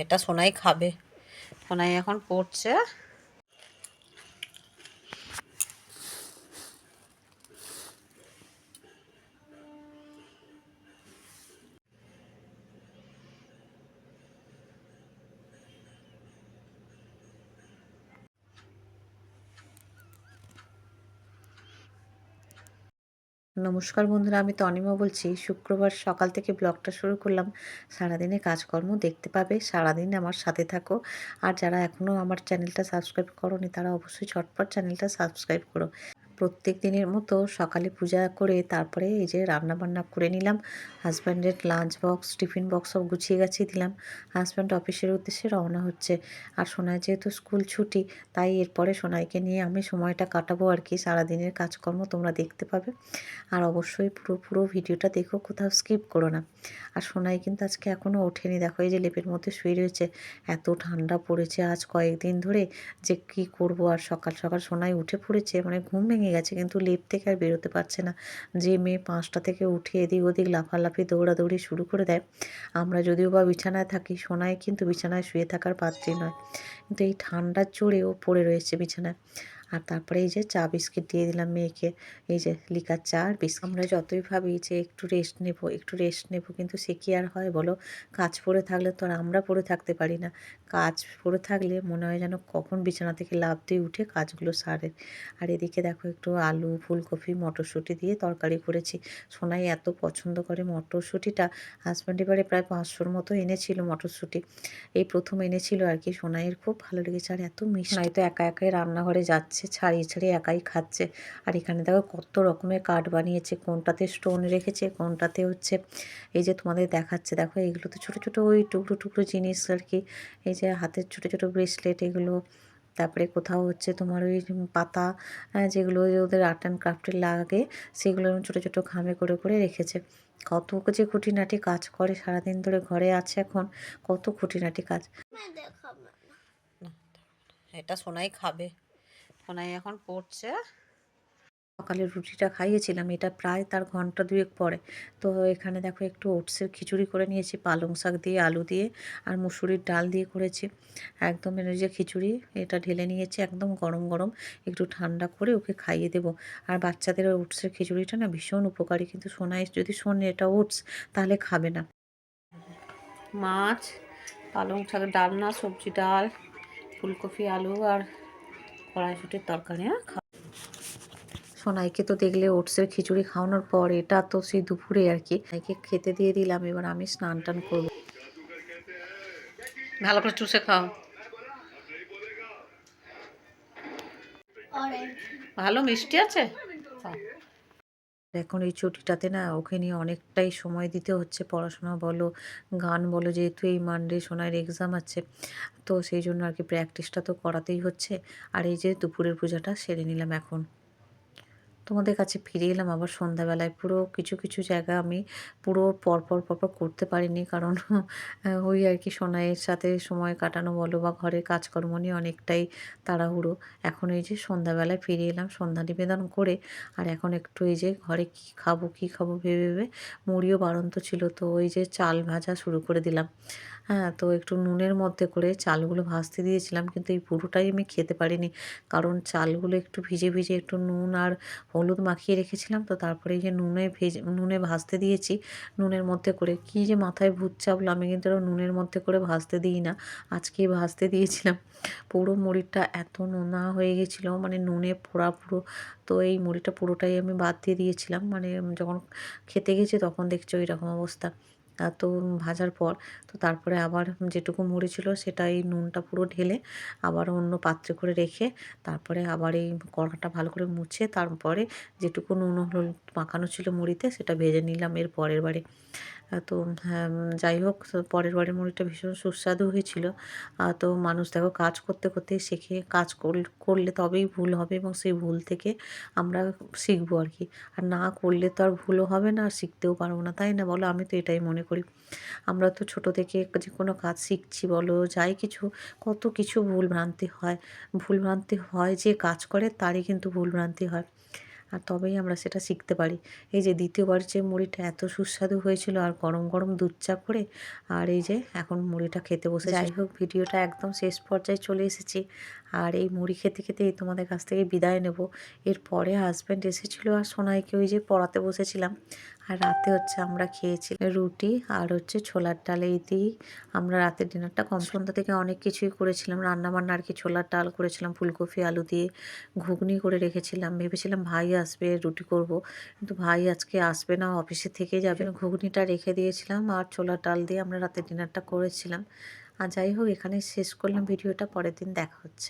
এটা সোনাই খাবে। সোনাই এখন পড়ছে। নমস্কার বন্ধুরা, আমি তনিমা বলছি। শুক্রবার সকাল থেকে ব্লগটা শুরু করলাম। সারাদিনে কাজকর্ম দেখতে পাবে, সারাদিন আমার সাথে থাকো। আর যারা এখনও আমার চ্যানেলটা সাবস্ক্রাইব করোনি, তারা অবশ্যই ঝটপট চ্যানেলটা সাবস্ক্রাইব করো। প্রত্যেক দিনের মতো সকালে পূজা করে তারপরে এই যে রান্না বান্না করে নিলাম। হাজব্যান্ডের লাঞ্চ বক্স টিফিন বক্স সব গুছিয়ে গাছিয়ে দিলাম। হাজব্যান্ড অফিসের উদ্দেশ্যে রওনা হচ্ছে। আর সোনায় যেহেতু স্কুল ছুটি, তাই এরপরে সোনাইকে নিয়ে আমি সময়টা কাটাবো আর কি। সারাদিনের কাজকর্ম তোমরা দেখতে পাবে। আর অবশ্যই পুরো পুরো ভিডিওটা দেখো, কোথাও স্কিপ করো না। আর সোনাই কিন্তু আজকে এখনও ওঠেনি। দেখো এই যে লেপের মধ্যে শুয়ে রয়েছে। এত ঠান্ডা পড়েছে আজ কয়েকদিন ধরে যে কি করব? আর সকাল সকাল সোনাই উঠে পড়েছে মানে ঘুম ভেঙে গেছে, কিন্তু লেপ থেকে আর বেরোতে পারছে না। যে মেয়ে পাঁচটা থেকে উঠে এদিক ওদিক লাফালাফি, দৌড়াদৌড়ি শুরু করে দেয়। আমরা যদিও বা বিছানায় থাকি সোনায় কিন্তু বিছানায় শুয়ে থাকার পাত্রী নয়। কিন্তু এই ঠান্ডার জোরে ও পড়ে রয়েছে বিছানায়। আর তারপরে এই যে চা বিস্কিট দিয়ে দিলাম মেয়েকে। এই যে লিকার চা আর বিস্কিট। আমরা যতই ভাবি যে একটু রেস্ট নেব একটু রেস্ট নেব কিন্তু সে কি আর হয় বলো? কাজ পড়ে থাকলে তো আর আমরা পড়ে থাকতে পারি না। কাজ পড়ে থাকলে মনে হয় যেন কখন বিছানা থেকে লাভ দিয়ে উঠে কাজগুলো সারে। আর এদিকে দেখো একটু আলু ফুলকপি মটরশুঁটি দিয়ে তরকারি করেছি। সোনাই এত পছন্দ করে মটরশুঁটিটা। হাজব্যান্ড এবারে প্রায় পাঁচশোর মতো এনেছিল মটরশুঁটি। এই প্রথম এনেছিল আর কি সোনাইয়ের খুব ভালো লেগেছে। আর এত মিষ্টি। তো একা একাই রান্নাঘরে যাচ্ছে। খাচ্ছে ছাড়িয়ে ছাড়িয়ে একাই খাচ্ছে। আর এখানে দেখো কত রকমের কাঠ বানিয়েছে কোনটাতে স্টোন রেখেছে কোনটাতে হচ্ছে এই যে তোমাদের দেখাচ্ছে। দেখো এগুলো তো ছোটো ছোটো ওই টুকরো টুকরো জিনিস আর কি এই যে হাতের ছোটো ছোটো ব্রেসলেট এগুলো। তারপরে কোথাও হচ্ছে তোমার ওই পাতা হ্যাঁ, যেগুলো ওদের আর্ট অ্যান্ড ক্রাফটে লাগে সেগুলো ছোটো ছোটো ঘামে করে করে রেখেছে। কত যে খুঁটিনাটি কাজ করে সারাদিন ধরে ঘরে আছে এখন কত খুঁটিনাটি কাজ। এটা সোনাই খাবে। সোনাই এখন পড়ছে। সকালে রুটিটা খাইয়েছিলাম এটা প্রায় তার ঘণ্টা দুয়েক পরে। তো এখানে দেখো একটু ওটসের খিচুড়ি করে নিয়েছি পালং শাক দিয়ে আলু দিয়ে আর মুসুরির ডাল দিয়ে করেছি। একদম এর যে খিচুড়ি এটা ঢেলে নিয়েছি একদম গরম গরম একটু ঠান্ডা করে ওকে খাইয়ে দেবো। আর বাচ্চাদের ওই ওটসের খিচুড়িটা না ভীষণ উপকারী কিন্তু সোনাই যদি শোনে এটা ওটস তাহলে খাবে না। মাছ পালং শাকের ডালনা সবজি ডাল ফুলকপি আলু আর কড়াইশুটির তরকারি হ্যাঁ? খাওয়া সোনাইকে তো দেখলে ওটসের খিচুড়ি খাওয়ানোর পর এটা তো সেই দুপুরে আর কি। সোনাইকে খেতে দিয়ে দিলাম এবার আমি স্নান টান করব। ভালো করে চুষে খাও। ভালো মিষ্টি আছে? এখন এই ছুটিটাতে না ওকে নিয়ে অনেকটাই সময় দিতে হচ্ছে পড়াশোনা বলো, গান বলো, যেহেতু এই মানডে সোনার এক্সাম আছে, তো সেই জন্য আর কি প্র্যাকটিসটা তো করাতেই হচ্ছে। আর এই যে দুপুরের পূজাটা সেরে নিলাম এখন। তোমাদের কাছে ফিরে এলাম। আবার সন্ধ্যাবেলায় পুরো কিছু কিছু জায়গা আমি পুরো পরপর পরপর করতে পারিনি। কারণ ওই আর কি সোনাইয়ের সাথে সময় কাটানো বলো বা ঘরের কাজকর্ম নিয়ে অনেকটাই তাড়াহুড়ো। এখন এই যে সন্ধ্যাবেলায় ফিরে এলাম, সন্ধ্যা নিবেদন করে, আর এখন একটু এই যে ঘরে কি খাব কি খাব ভেবে ভেবে মুড়িও বাড়ন্ত ছিল। তো ওই যে চাল ভাজা শুরু করে দিলাম। হ্যাঁ তো একটু নুনের মধ্যে করে চালগুলো ভাজতে দিয়েছিলাম, কিন্তু এই পুরোটাই আমি খেতে পারিনি। কারণ চালগুলো একটু ভিজে ভিজে একটু নুন আর হলুদ মাখিয়ে রেখেছিলাম। তো তারপরে এই যে নুনে ভেজে, নুনে ভাজতে দিয়েছি, নুনের মধ্যে করে। কি যে মাথায় ভূত চাপলো, আমি কিন্তু নুনের মধ্যে করে ভাজতে দিই না। আজকে ভাজতে দিয়েছিলাম। পুরো মুড়িটা এত নোনা হয়ে গেছিল মানে নুনে পোড়া পুরো। তো এই মুড়িটা পুরোটাই আমি বাদ দিয়ে দিয়েছিলাম। মানে যখন খেতে গেছি তখন দেখছি ওইরকম অবস্থা। তো ভাজার পর, তো তারপরে আবার যেটুকু মুড়ি ছিল সেটা এই নুনটা পুরো ঢেলে আবার অন্য পাত্রে করে রেখে তারপরে আবার এই কড়াটা ভালো করে মুছে তারপরে যেটুকু নুন হলুদ মাখানো ছিল মুড়িতে সেটা ভেজে নিলাম এর পরের বারে। তো হ্যাঁ, যাই হোক পরের বারের মুড়িটা ভীষণ সুস্বাদু হয়েছিল। তো মানুষ দেখো কাজ করতে করতে শেখে কাজ করল- তবেই ভুল হবে এবং সেই ভুল থেকে আমরা শিখব আর কি। আর না করলে তো আর ভুলও হবে না আর শিখতেও পারব না তাই না? বলো আমি তো এটাই মনে করি। আমরা তো ছোট থেকে যে কোনো কাজ শিখছি বলো যাই কিছু কত কিছু ভুল ভ্রান্তি হয়। ভুল ভ্রান্তি হয় যে কাজ করে তারই কিন্তু ভুল ভ্রান্তি হয়। আর তবেই আমরা সেটা শিখতে পারি। এই যে দ্বিতীয়বার যে মুড়িটা এত সুস্বাদু হয়েছিল আর গরম গরম দুধ চা করে আর এই যে এখন মুড়িটা খেতে বসে যাই হোক। ভিডিওটা একদম শেষ পর্যায়ে চলে এসেছি। আর এই মুড়ি খেতে খেতেই তোমাদের কাছ থেকে বিদায় নেব। এরপরে হাজব্যান্ড এসেছিল আর সোনাইকে ওই যে পড়াতে বসেছিলাম। আর রাতে হচ্ছে আমরা খেয়েছি রুটি আর হচ্ছে ছোলার ডাল এই দিয়েই আমরা রাতের ডিনারটা কম সন্ধ্যা থেকে অনেক কিছুই করেছিলাম রান্না বান্না আর কি ছোলার ডাল করেছিলাম, ফুলকপি, আলু দিয়ে ঘুগনি করে রেখেছিলাম। ভেবেছিলাম ভাই আসবে, রুটি করব, কিন্তু ভাই আজকে আসবে না, অফিসে থেকে যাবে। ঘুগনিটা রেখে দিয়েছিলাম আর ছোলার ডাল দিয়ে আমরা রাতের ডিনারটা করেছিলাম। আর যাই হোক এখানে শেষ করলাম। ভিডিওটা পরের দিন দেখা হচ্ছে।